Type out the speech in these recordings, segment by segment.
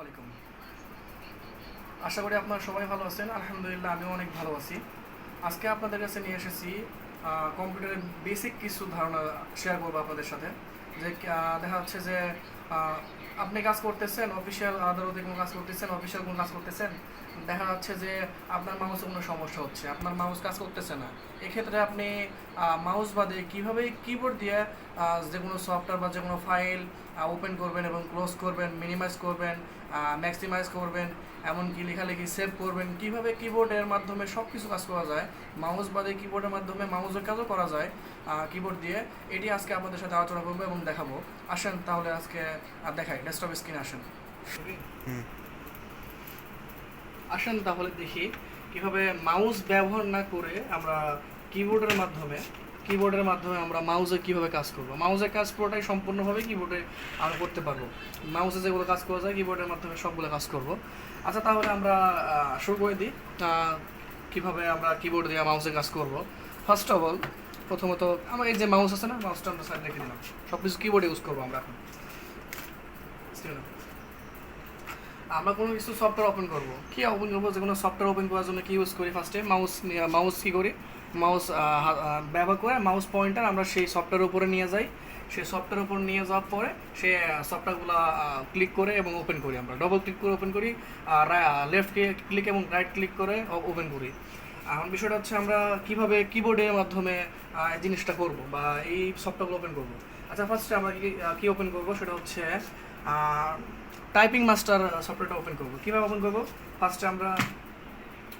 আলাইকুম। আশা করি আপনারা সবাই ভালো আছেন। আলহামদুলিল্লাহ, আমিও অনেক ভালো আছি। আজকে আপনাদের কাছে নিয়ে এসেছি কম্পিউটারের বেসিক কিছু ধারণা শেয়ার করব আপনাদের সাথে। যে দেখা যাচ্ছে যে আপনি কাজ করতেছেন, অফিসিয়াল আদালতে কোনো কাজ করতেছেন, অফিসিয়াল কোনো কাজ করতেছেন, দেখা যাচ্ছে যে আপনার মাউসে কোনো সমস্যা হচ্ছে, আপনার মাউস কাজ করতেছে না। এক্ষেত্রে আপনি মাউস বাদে কীভাবে কিবোর্ড দিয়ে যে কোনো সফটওয়্যার বা যে কোনো ফাইল ওপেন করবেন এবং ক্লোজ করবেন মিনিমাইজ করবেন ম্যাক্সিমাইজ করবেন, এমনকি লেখালেখি সেভ করবেন। কীভাবে কিবোর্ডের মাধ্যমে সব কিছু কাজ করা যায় মাউস বাদে কিবোর্ডের মাধ্যমে মাউসের কাজও করা যায় কিবোর্ড দিয়ে। এটি আজকে আপনাদের সাথে আলোচনা করব এবং দেখাবো। আসেন তাহলে আজকে দেখাই ডেস্কটপ স্ক্রিনে আসেন। আসেন তাহলে দেখি কীভাবে মাউস ব্যবহার না করে আমরা কিবোর্ডের মাধ্যমে কিবোর্ডের মাধ্যমে আমরা মাউসে কীভাবে কাজ করব? মাউসের কাজ পুরোটাই সম্পূর্ণভাবে কিবোর্ডে আমরা করতে পারব। মাউসে যেগুলো কাজ করা যায় কিবোর্ডের মাধ্যমে সবগুলো কাজ করব। আচ্ছা তাহলে আমরা শুরু করে দিই। কীভাবে আমরা কিবোর্ড দিয়ে মাউসে কাজ করব? ফার্স্ট অফ অল প্রথমত আমার এই যে মাউস আছে না মাউসটা আমরা সাইড রেখে দিলাম। সব কিছু কিবোর্ডে ইউজ করব আমরা এখন। আমরা কোনো কিছু সফটওয়্যার ওপেন করব। কী ওপেন করব? যে কোনো সফটওয়্যার ওপেন করার জন্য কি ইউজ করি? ফার্স্টে মাউস মাউস কী করি? মাউস ব্যবহার করে মাউস পয়েন্টার আমরা সেই সফটওয়্যার উপরে নিয়ে যাই। সেই সফটওয়্যার উপর নিয়ে যাওয়ার পরে সে সফটওয়্যারগুলো ক্লিক করে এবং ওপেন করি আমরা। ডবল ক্লিক করে ওপেন করি লেফট ক্লিক এবং রাইট ক্লিক করে ওপেন করি। এখন বিষয়টা হচ্ছে আমরা কীভাবে কিবোর্ডের মাধ্যমে এই জিনিসটা করব বা এই সফটওয়্যারগুলো ওপেন করব। আচ্ছা ফার্স্টে আমরা কি ওপেন করব? সেটা হচ্ছে টাইপিং মাস্টার সফটওয়্যারটা ওপেন করব। কীভাবে ওপেন করব? ফার্স্টে আমরা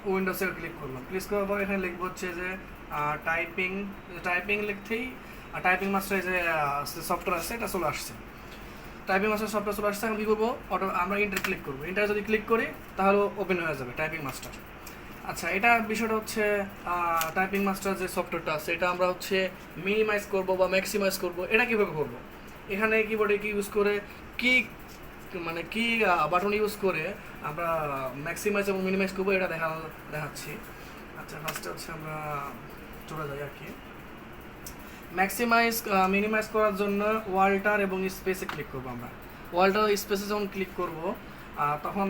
উইন্ডোজে ক্লিক করলাম। ক্লিক করার পর এখানে লিখব হচ্ছে যে টাইপিং টাইপিং লিখতেই টাইপিং মাস্টার যে সফটওয়্যার আছে, এটা চলে আসছে। টাইপিং মাস্টার সফটওয়্যার চলে আসছে, এখন কী করব? অটো আমরা ইন্টার ক্লিক করব। ইন্টার যদি ক্লিক করি, তাহলে ওপেন হয়ে যাবে টাইপিং মাস্টার আচ্ছা এটা বিষয়টা হচ্ছে টাইপিং মাস্টার যে সফটওয়্যারটা আছে, এটা আমরা হচ্ছে মিনিমাইজ করব বা ম্যাক্সিমাইজ করব, এটা কীভাবে করব? এখানে কিবোর্ডে কি ইউজ করে, কি মানে কি বাটন ইউজ করে আমরা ম্যাক্সিমাইজ এবং মিনিমাইজ করব, এটা দেখা, দেখাচ্ছি। আচ্ছা ফার্স্টে হচ্ছে আমরা চলে যাই আর কি। ম্যাক্সিমাইজ মিনিমাইজ করার জন্য ওয়ালটার এবং স্পেসে ক্লিক করব আমরা। ওয়ালটার স্পেসে যখন ক্লিক করব তখন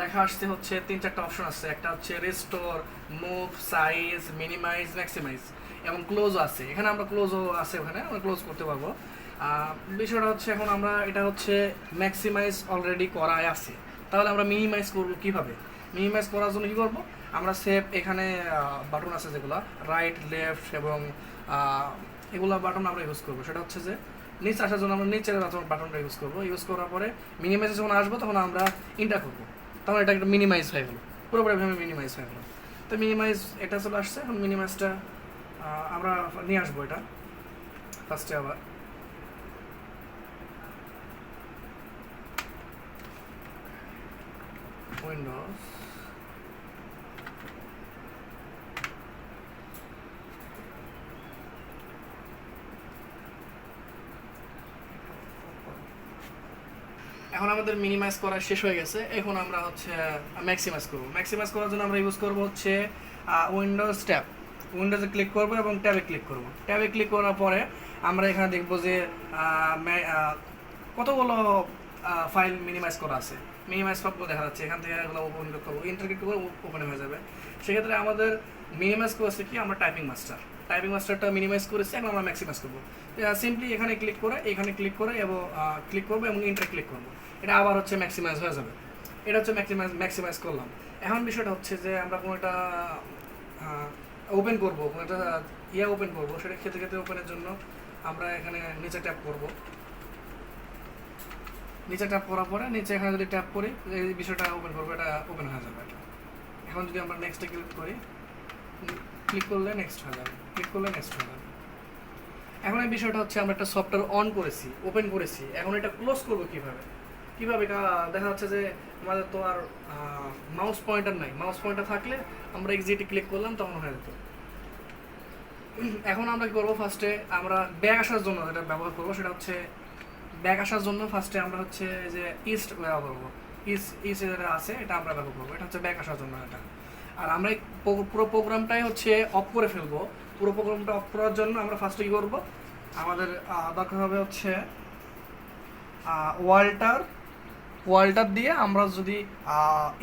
লেখা আসতে হচ্ছে তিন চারটা অপশন আছে একটা হচ্ছে restore move size minimize maximize এবং ক্লোজও আছে। এখানে আমরা ক্লোজও আছে ওখানে, আমরা ক্লোজ করতে পারব। বিষয়টা হচ্ছে এখন আমরা, এটা হচ্ছে ম্যাক্সিমাইজ অলরেডি করাই আছে। তাহলে আমরা মিনিমাইজ করব কীভাবে? মিনিমাইজ করার জন্য কী করব? আমরা সেভ এখানে বাটন আছে যেগুলো রাইট লেফট এবং এগুলো বাটন আমরা ইউজ করব। সেটা হচ্ছে যে নিচে আসার জন্য আমরা নিচের বাটনটা ইউজ করব। ইউজ করার পরে মিনিমাইজে যখন আসব তখন আমরা ইন্টার করব। তখন এটা একটা মিনিমাইজ হয়ে গেলো। পুরোপুরি ভাবে মিনিমাইজ হয়ে গেলো। তো মিনিমাইজ এটা চলে আসছে। এখন মিনিমাইজটা আমরা নিয়ে আসব এটা। ফার্স্টে আবার। উইন্ডোজ এখন আমাদের মিনিমাইজ করা শেষ হয়ে গেছে। এখন আমরা হচ্ছে ম্যাক্সিমাইজ করব। ম্যাক্সিমাইজ করার জন্য আমরা ইউজ করব হচ্ছে উইন্ডোজ ট্যাব উইন্ডোজে ক্লিক করব এবং ট্যাবে ক্লিক করব। ট্যাবে ক্লিক করার পরে আমরা এখানে দেখব যে কতগুলো ফাইল মিনিমাইজ করা আছে। মিনিমাইজ সবগুলো দেখা যাচ্ছে, এখান থেকে এগুলো ওপেন করব। ইন্টার ক্লিক করে ওপেন হয়ে যাবে। সেক্ষেত্রে আমাদের মিনিমাইজ করেছে কি? আমরা টাইপিং মাস্টার টাইপিং মাস্টারটা মিনিমাইজ করেছি, এখন আমরা ম্যাক্সিমাইজ করব। সিম্পলি এখানে ক্লিক করে, এখানে ক্লিক করে এবং ক্লিক করব এবং ইন্টার ক্লিক করব। এটা আবার হচ্ছে ম্যাক্সিমাইজ হয়ে যাবে। এটা হচ্ছে ম্যাক্সিমাইজ ম্যাক্সিমাইজ করলাম। এখন বিষয়টা হচ্ছে যে আমরা কোনো একটা ওপেন করব, কোনো একটা ইয়ে ওপেন করব, সেটা ক্ষেত্রে ক্ষেত্রে ওপেনের জন্য আমরা এখানে নিচে ট্যাপ করব। নিচে ট্যাপ করার পরে, নিচে এখানে যদি ট্যাপ করি, এই বিষয়টা ওপেন করব, এটা ওপেন হয়ে যাবে এখন যদি আমরা নেক্সটে ক্লিক করি ক্লিক করলে নেক্সট হয়ে যাবে ক্লিক করলে নেক্সট হয়ে যাবে। এখন এই বিষয়টা হচ্ছে আমরা একটা সফটওয়্যার অন করেছি ওপেন করেছি। এখন এটা ক্লোজ করব কীভাবে? কীভাবে? দেখা যাচ্ছে যে আমাদের তো আর মাউস পয়েন্টার নাই। মাউস পয়েন্টার থাকলে আমরা এক্সিটে ক্লিক করলাম, তখন হয়ে যেত। এখন আমরা কি করব? ফার্স্টে আমরা ব্যাগ আসার জন্য যেটা ব্যবহার করব, সেটা হচ্ছে ব্যাগ আসার জন্য ফার্স্টে আমরা হচ্ছে যে ইস্ট ব্যবহার করব। ইস্ট ইস্ট যেটা আছে, এটা আমরা ব্যবহার করব। এটা হচ্ছে ব্যাক আসার জন্য এটা। আর আমরা পুরো প্রোগ্রামটাই হচ্ছে অফ করে ফেলব। পুরো প্রোগ্রামটা অফ করার জন্য আমরা ফার্স্টে কী করব? আমাদের দরকার হবে হচ্ছে ওয়াল্টার, ওয়ালটার দিয়ে আমরা যদি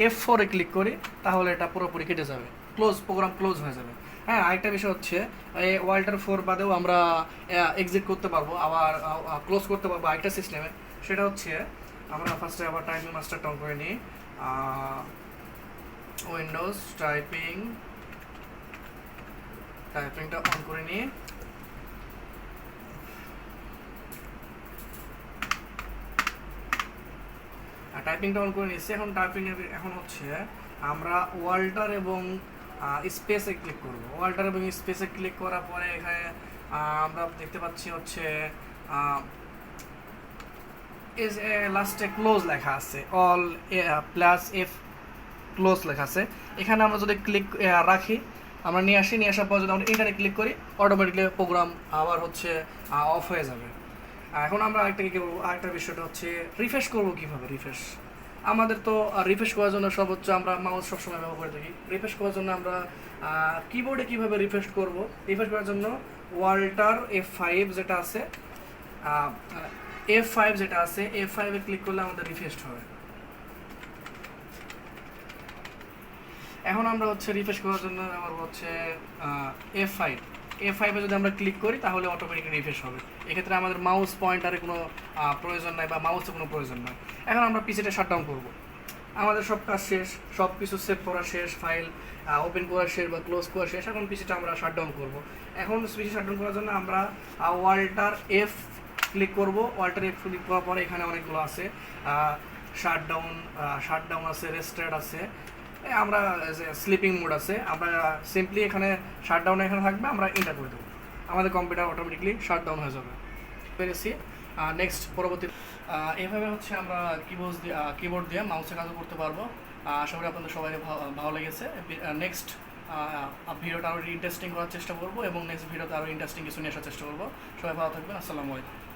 এফ ফোরে ক্লিক করি, তাহলে এটা পুরোপুরি কেটে যাবে। ক্লোজ প্রোগ্রাম ক্লোজ হয়ে যাবে। হ্যাঁ আরেকটা বিষয় হচ্ছে, এই ওয়াল্টার ফোর বাদেও আমরা এক্সিট করতে পারব, আবার ক্লোজ করতে পারব আরেকটা সিস্টেমে সেটা হচ্ছে, আমরা ফার্স্টে আবার টাইপিং মাস্টারটা অন করে নিই। উইন্ডোজ টাইপিং টাইপিংটা অন করে নিই। টাইপিংটা অন করে নিচ্ছি এখন টাইপিং এখন হচ্ছে, আমরা ওয়াল্টার এবং স্পেসে ক্লিক করব। ওয়াল্টার এবং স্পেসে ক্লিক করার পরে এখানে আমরা দেখতে পাচ্ছি হচ্ছে লাস্টে ক্লোজ লেখা আছে। অল প্লাস এফ ক্লোজ লেখা আছে। এখানে আমরা যদি ক্লিক রাখি, আমরা নিয়ে আসি, নিয়ে আসার পর যদি আমরা এখানে ক্লিক করি অটোমেটিকলি প্রোগ্রাম আবার হচ্ছে অফ হয়ে যাবে। এখন আমরা আরেকটা কি করব? আরেকটা বিষয়টা হচ্ছে রিফ্রেশ করব কীভাবে? রিফ্রেশ আমাদের তো রিফ্রেশ করার জন্য সর্বোচ্চ আমরা মাউস সবসময় ব্যবহার করে থাকি। রিফ্রেশ করার জন্য আমরা কিবোর্ডে কীভাবে রিফ্রেশ করব? রিফ্রেশ করার জন্য ওয়াল্টার এফ ফাইভ যেটা আছে এফ ফাইভ যেটা আছে এফ ফাইভে ক্লিক করলে আমাদের রিফ্রেশ হবে। এখন আমরা হচ্ছে রিফ্রেশ করার জন্য আমার হচ্ছে এফ ফাইভ এফ ফাইভে যদি আমরা ক্লিক করি, তাহলে অটোমেটিক রিফ্রেশ হবে। এক্ষেত্রে আমাদের মাউস পয়েন্টারে কোনো প্রয়োজন নাই বা মাউসের কোনো প্রয়োজন নাই। এখন আমরা পিসিটা শাটডাউন করব। আমাদের সব কাজ শেষ, সব কিছু সেভ করা শেষ ফাইল ওপেন করা শেষ বা ক্লোজ করা শেষ, এখন পিসিটা আমরা শাটডাউন করব। এখন পিসি শাটডাউন করার জন্য আমরা ওয়াল্টার এফ ক্লিক করব। ওয়াল্টার এফ ক্লিক করার পরে এখানে অনেকগুলো আছে। শাটডাউন শাটডাউন আছে রেস্টার্ড আছে। আমরা স্লিপিং মোড আছে আমরা সিম্পলি এখানে শাটডাউন এখানে থাকবে আমরা এন্টার করে দেবো। আমাদের কম্পিউটার অটোমেটিকলি শাটডাউন হয়ে যাবে। পেরেছি। নেক্সট পরবর্তী আহ, এইভাবে হচ্ছে আমরা কিবোর্ড কিবোর্ড দিয়ে মাউসে কাজও করতে পারব। আশা করি আপনাদের সবাই ভালো লেগেছে। নেক্সট ভিডিওটা আরও ইন্টারেস্টিং করার চেষ্টা করব এবং নেক্সট ভিডিওতে আরও ইন্টারেস্টিং কিছু নিয়ে আসার চেষ্টা করব। সবাই ভালো থাকবেন। আসসালামু আলাইকুম।